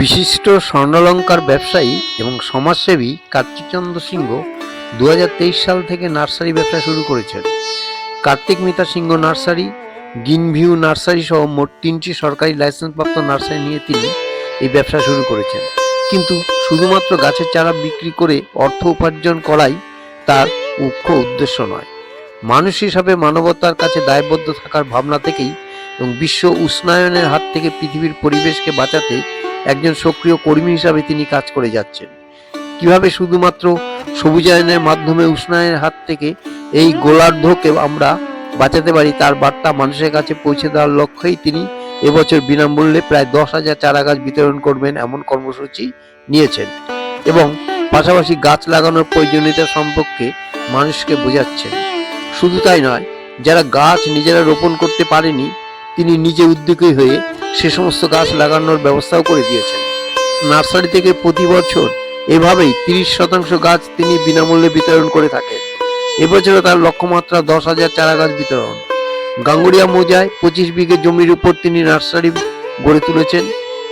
বিশিষ্ট স্বর্ণালঙ্কার ব্যবসায়ী এবং সমাজসেবী কার্তিকচন্দ্র সিংহ দু হাজার তেইশ সাল থেকে নার্সারি ব্যবসা শুরু করেছেন। Kartik Mita Singha nursery, green view nursery সহ মোট তিনটি সরকারি লাইসেন্সপ্রাপ্ত নার্সারি নিয়ে তিনি এই ব্যবসা শুরু করেছেন। কিন্তু শুধুমাত্র গাছের চারা বিক্রি করে অর্থ উপার্জন করাই তার মুখ্য উদ্দেশ্য নয়। মানুষ হিসাবে মানবতার কাছে দায়বদ্ধ থাকার ভাবনা থেকেই এবং বিশ্ব উষ্ণায়নের হাত থেকে পৃথিবীর পরিবেশকে বাঁচাতে একজন সক্রিয় কর্মী হিসাবে তিনি কাজ করে যাচ্ছেন। কীভাবে শুধুমাত্র সবুজায়নের মাধ্যমে উষ্ণায়নের হাত থেকে এই গোলার্ধকে আমরা বাঁচাতে পারি, তার বার্তা মানুষের কাছে পৌঁছে দেওয়ার লক্ষ্যেই তিনি এবছর বিনামূল্যে প্রায় দশ হাজার চারা গাছ বিতরণ করবেন এমন কর্মসূচি নিয়েছেন এবং পাশাপাশি গাছ লাগানোর প্রয়োজনীয়তা সম্পর্কে মানুষকে বোঝাচ্ছেন। শুধু তাই নয়, যারা গাছ নিজেরা রোপণ করতে পারেনি তিনি নিজে উদ্যোগী হয়ে সে সমস্ত গাছ লাগানোর ব্যবস্থাও করে দিয়েছেন। নার্সারি থেকে প্রতি বছর এভাবেই তিরিশ শতাংশ গাছ তিনি বিনামূল্যে বিতরণ করে থাকেন। এবছরও তার লক্ষ্যমাত্রা দশ হাজার চারা গাছ বিতরণ। গাঙ্গুড়িয়া মৌজায় পঁচিশ বিঘে জমির উপর তিনি নার্সারি গড়ে তুলেছেন।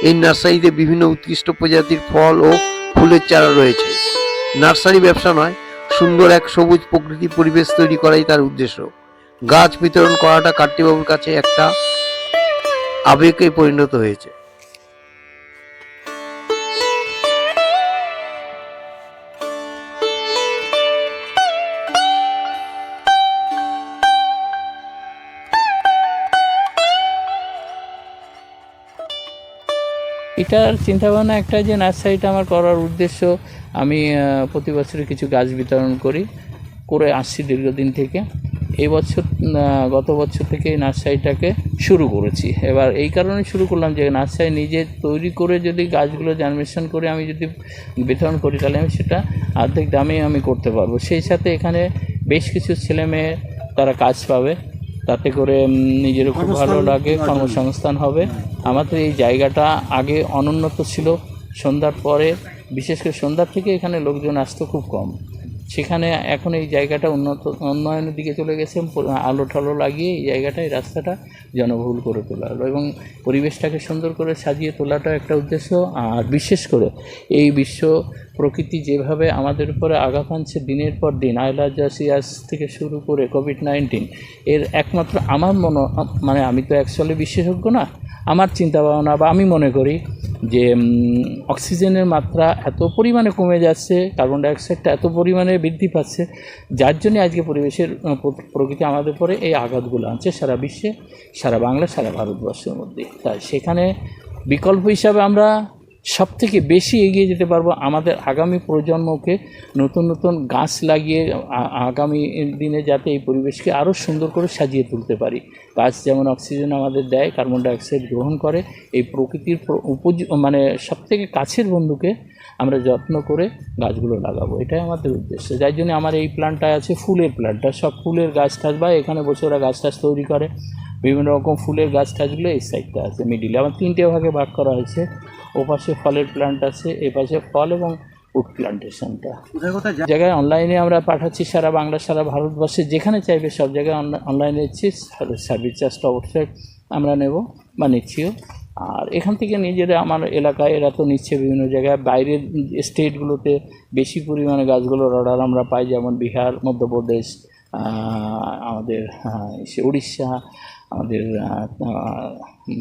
এই নার্সারিতে বিভিন্ন উৎকৃষ্ট প্রজাতির ফল ও ফুলের চারা রয়েছে। নার্সারি ব্যবসা নয়, সুন্দর এক সবুজ প্রকৃতি পরিবেশ তৈরি করাই তার উদ্দেশ্য। গাছ বিতরণ করাটা কার্তিবাবুর কাছে একটা আবেগে পরিণত হয়েছে। এটার চিন্তাভাবনা একটা যে নার্সারিটা আমার করার উদ্দেশ্য, আমি প্রতি বছরে কিছু গাছ বিতরণ করি, করে আসছি দীর্ঘদিন থেকে। এই বছর গত বছর থেকে নার্সারিটাকে শুরু করেছি। এবার এই কারণে শুরু করলাম যে নার্সারি নিজে তৈরি করে যদি গাছগুলো জার্মিনেশন করে আমি যদি বিতরণ করি তাহলে আমি সেটা অর্ধেক দামে আমি করতে পারব। সেই সাথে এখানে বেশ কিছু ছেলে মেয়ে তারা কাজ পাবে। তাতে করে নিজেরও খুব ভালো লাগে কর্মসংস্থান হবে। আমাদের এই জায়গাটা আগে অনুন্নত ছিল। সন্ধ্যার পরে বিশেষ করে সন্ধ্যার থেকে এখানে লোকজন আসতো খুব কম। সেখানে এখন এই জায়গাটা উন্নত, উন্নয়নের দিকে চলে গেছে আলো ঠালো লাগিয়ে এই জায়গাটা, এই রাস্তাটা জনবহুল করে তোলা হলো এবং পরিবেশটাকে সুন্দর করে সাজিয়ে তোলাটা একটা উদ্দেশ্য। আর বিশেষ করে এই বিশ্ব প্রকৃতি যেভাবে আমাদের উপরে আঘাত আনছে দিনের পর দিন আইলাজাসিয়াস থেকে শুরু করে কোভিড নাইন্টিন এর একমাত্র আমার মনে মানে আমি তো অ্যাকচুয়ালি বিশেষজ্ঞ না আমার চিন্তা ভাবনা বা আমি মনে করি যে অক্সিজেনের মাত্রা এত পরিমাণে কমে যাচ্ছে, কার্বন ডাইঅক্সাইডটা এত পরিমাণে বৃদ্ধি পাচ্ছে, যার জন্য আজকে পরিবেশের প্রকৃতি আমাদের পরে এই আঘাতগুলো আনছে সারা বিশ্বে, সারা বাংলা, সারা ভারতবর্ষের মধ্যে। তাই সেখানে বিকল্প হিসাবে আমরা সব থেকে বেশি এগিয়ে যেতে পারব আমাদের আগামী প্রজন্মকে নতুন নতুন গাছ লাগিয়ে আগামী দিনে যাতে এই পরিবেশকে আরও সুন্দর করে সাজিয়ে তুলতে পারি। গাছ যেমন অক্সিজেন আমাদের দেয়, কার্বন ডাইঅক্সাইড গ্রহণ করে, এই প্রকৃতির প্র- উপজ মানে সব থেকে কাছের বন্ধুকে আমরা যত্ন করে গাছগুলো লাগাবো। এটাই আমাদের উদ্দেশ্য। যার জন্য আমার এই প্ল্যান্টটা আছে ফুলের প্ল্যান্টটা সব ফুলের গাছ টাছ বা এখানে বসে ওরা গাছ টাছ তৈরি করে। বিভিন্ন রকম ফুলের গাছ টাছগুলো এই সাইডটা আছে। মিডিলে আমার তিনটে ভাগে ভাগ করা হয়েছে। ও পাশে ফলের প্ল্যান্ট আছে এপাশে ফল এবং উড প্ল্যান্টেশনটা জায়গায় অনলাইনে আমরা পাঠাচ্ছি সারা বাংলা সারা ভারতবর্ষে যেখানে চাইবে সব জায়গায় অনলাইনে দিচ্ছি সার্ভিস চার্জটা অবশ্যই আমরা নেব বা নিচ্ছিও। আর এখান থেকে নিজেরা আমার এলাকায় এরা তো নিচ্ছে বিভিন্ন জায়গায় বাইরের স্টেটগুলোতে বেশি পরিমাণে গাছগুলোর অর্ডার আমরা পাই যেমন বিহার মধ্যপ্রদেশ আমাদের উড়িষ্যা আমাদের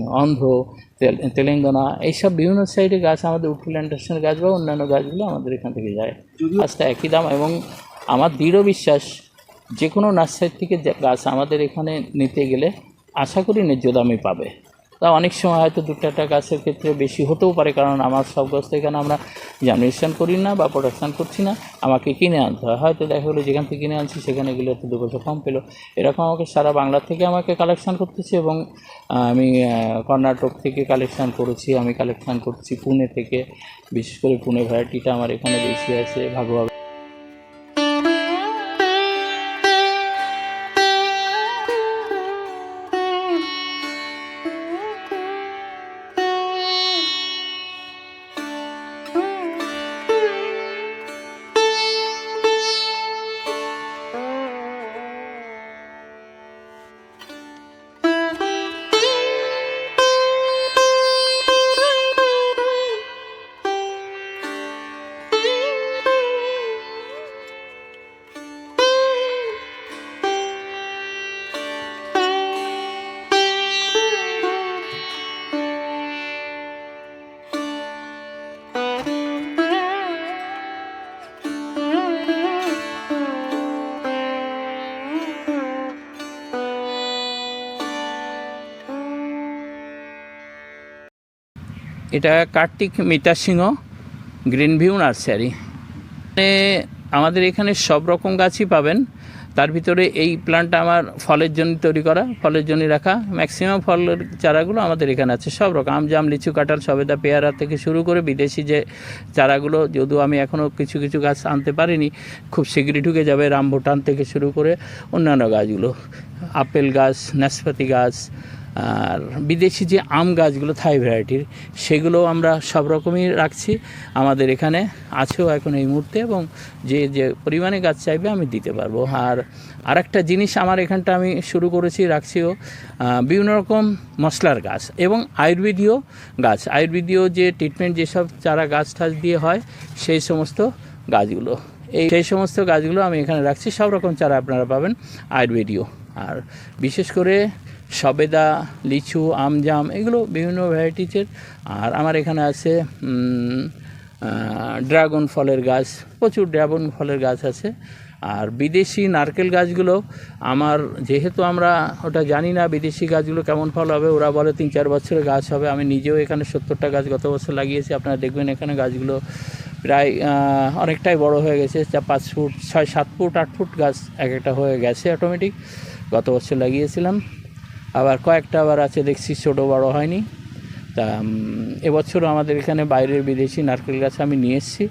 অন্ধ্র তেল- তেলেঙ্গানা এইসব বিভিন্ন সাইডে গাছ আমাদের উডপ্ল্যান্টেশনের গাছ বা অন্যান্য গাছগুলো আমাদের এখান থেকে যায়। গাছটা একই দাম এবং আমার দৃঢ় বিশ্বাস যে কোনো নার্সারি থেকে গাছ আমাদের এখানে নিতে গেলে আশা করি ন্যায্য দামে পাবে। তা অনেক সময় হয়তো দু চারটা গাছের ক্ষেত্রে বেশি হতেও পারে, কারণ আমার সব গাছ তো এখানে আমরা জার্মিনেশন করি না বা প্রোডাকশান করছি না। আমাকে কিনে আনতে হয়। হয়তো দেখা গেলো যেখান থেকে কিনে আনছি, সেখানে গেলে একটু দু বছর কম পেল। এরকম আমাকে সারা বাংলা থেকে আমাকে কালেকশান করতেছে এবং আমি কর্ণাটক থেকে কালেকশান করেছি, আমি কালেকশান করছি পুনে থেকে। বিশেষ করে পুনে ভ্যারাইটিটা আমার এখানে বেশি আছে ভাগভাগ এটা Kartik Mita Singha, green view nursery. আমাদের এখানে সব রকম গাছই পাবেন। তার ভিতরে এই প্ল্যান্টটা আমার ফলের জন্য তৈরি করা, ফলের জন্য রাখা। ম্যাক্সিমাম ফলের চারাগুলো আমাদের এখানে আছে, সব রকম। আম জাম লিচু কাঁঠাল, সবেদা, পেয়ারা থেকে শুরু করে বিদেশি যে চারাগুলো, যদিও আমি এখনও কিছু কিছু গাছ আনতে পারিনি, খুব শীঘ্রই ঢুকে যাবে রামভুটান থেকে শুরু করে অন্যান্য গাছগুলো। আপেল গাছ, নাশপাতি গাছ আর বিদেশি যে আম গাছগুলো থাই ভ্যারাইটির সেগুলো আমরা সব রকমই রাখছি। আমাদের এখানে আছেও এখন এই মুহূর্তে এবং যে যে পরিমাণে গাছ চাইবে আমি দিতে পারব। আর আরেকটা জিনিস আমার এখানটা আমি শুরু করেছি রাখছিও বিভিন্ন রকম মশলার গাছ এবং আয়ুর্বেদীয় গাছ। আয়ুর্বেদীয় যে ট্রিটমেন্ট যেসব চারা গাছ টাছ দিয়ে হয়, সেই সমস্ত গাছগুলো। এই সেই সমস্ত গাছগুলো আমি এখানে রাখছি। সব রকম চারা আপনারা পাবেন আয়ুর্বেদীয়। আর বিশেষ করে সবেদা, লিচু, আম, জাম, এগুলো বিভিন্ন ভ্যারাইটিসের আর আমার এখানে আছে ড্রাগন ফলের গাছ, প্রচুর ড্রাগন ফলের গাছ আছে। আর বিদেশি নারকেল গাছগুলো, আমার যেহেতু আমরা ওটা জানি না বিদেশি গাছগুলো কেমন ফল হবে, ওরা বলে তিন চার বছরের গাছ হবে। আমি নিজেও এখানে সত্তরটা গাছ গত বছর লাগিয়েছি। আপনারা দেখবেন এখানে গাছগুলো প্রায় অনেকটাই বড় হয়ে গেছে। যা পাঁচ ফুট, ছয়, সাত ফুট, আট ফুট গাছ এক একটা হয়ে গেছে অটোমেটিক গত বছর লাগিয়েছিলাম। আবার কয়েকটা আবার আছে, দেখছি ছোটো বড় হয়নি। তা এবছরও আমাদের এখানে বাইরের বিদেশি নারকেল গাছ আমি নিয়ে এসেছি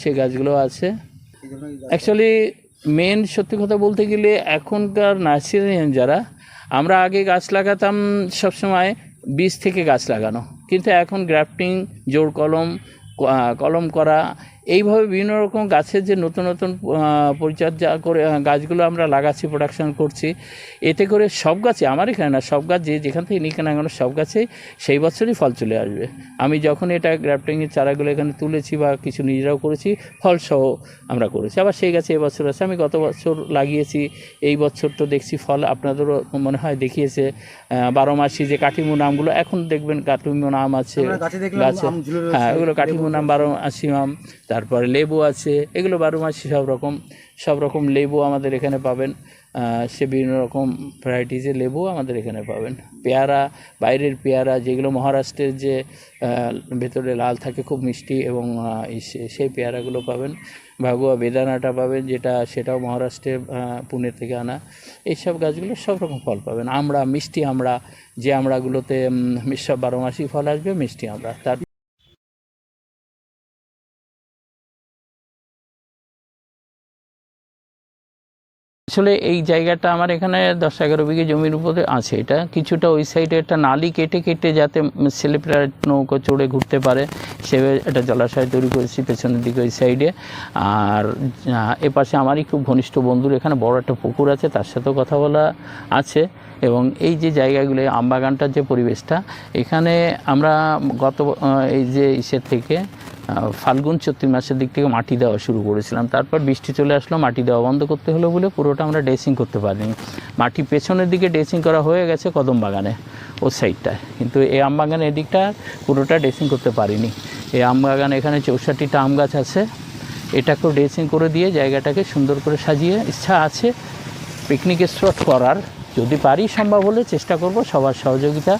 সে গাছগুলো আছে। অ্যাকচুয়ালি মেন সত্যি কথা বলতে গেলে এখনকার নার্সারিয়ান যারা, আমরা আগে গাছ লাগাতাম সবসময় বীজ থেকে গাছ লাগানো। কিন্তু এখন গ্রাফটিং জোর কলম কলম করা এইভাবে বিভিন্ন রকম গাছের যে নতুন নতুন পরিচর্যা করে গাছগুলো আমরা লাগাচ্ছি প্রোডাকশন করছি। এতে করে সব গাছে আমার এখানে না সব গাছ যে যেখান থেকে নিকে না কেন সব গাছেই সেই বছরই ফল চলে আসবে। আমি যখন এটা গ্রাফটিংয়ের চারাগুলো এখানে তুলেছি বা কিছু নিজেরাও করেছি ফলসহ আমরা করেছি। আবার সেই গাছে এবছর আছে আমি গত বছর লাগিয়েছি এই বছর তো দেখছি ফল আপনাদেরও মনে হয় দেখিয়েছে। বারো মাসি যে কাঠিমু নামগুলো এখন দেখবেন কাঠিমু নাম আছে গাছে গাছে। হ্যাঁ ওগুলো কাঠিমু নাম বারো মাসি আম তারপরে লেবু আছে, এগুলো বারো মাসি সব রকম সব রকম লেবু আমাদের এখানে পাবেন। সে বিভিন্ন রকম ভ্যারাইটিসের লেবু আমাদের এখানে পাবেন। পেয়ারা, বাইরের পেয়ারা, যেগুলো মহারাষ্ট্রের যে ভেতরে লাল থাকে খুব মিষ্টি এবং সেই পেয়ারাগুলো পাবেন। ভাগুয়া বেদানাটা পাবেন, যেটা সেটাও মহারাষ্ট্রে পুনে থেকে আনা। এইসব গাছগুলো সব রকম ফল পাবেন। আমরা মিষ্টি আমরা, যে আমড়াগুলোতে সব বারো মাসই ফল আসবে মিষ্টি আমরা। তার আসলে এই জায়গাটা আমার এখানে দশ এগারো বিঘে জমির উপরে আছে। এটা কিছুটা ওই সাইডে একটা নালি কেটে কেটে যাতে ছেলেপেরা নৌকো চড়ে ঘুরতে পারে। সে একটা জলাশয় তৈরি করেছি পেছনের দিকে ওই সাইডে আর এপাশে আমারই খুব ঘনিষ্ঠ বন্ধুর এখানে বড় একটা পুকুর আছে, তার সাথেও কথা বলা আছে। এবং এই যে জায়গাগুলো, আমবাগানটার যে পরিবেশটা, এখানে আমরা গত এই যে ইসের থেকে ফাল্গুন চৈত্র মাসের দিক থেকে মাটি দেওয়া শুরু করেছিলাম। তারপর বৃষ্টি চলে আসলো, মাটি দেওয়া বন্ধ করতে হলো বলে পুরোটা আমরা ড্রেসিং করতে পারিনি। মাটি পেছনের দিকে ড্রেসিং করা হয়ে গেছে কদম বাগানে, ও সাইডটায়। কিন্তু এই আম বাগানের এদিকটা পুরোটা ড্রেসিং করতে পারিনি। এই আম বাগানে এখানে চৌষট্টিটা আম গাছ আছে। এটাকেও ড্রেসিং করে দিয়ে জায়গাটাকে সুন্দর করে সাজিয়ে ইচ্ছা আছে পিকনিক স্পট করার। যদি পারি সম্ভব হলে চেষ্টা করব সবার সহযোগিতা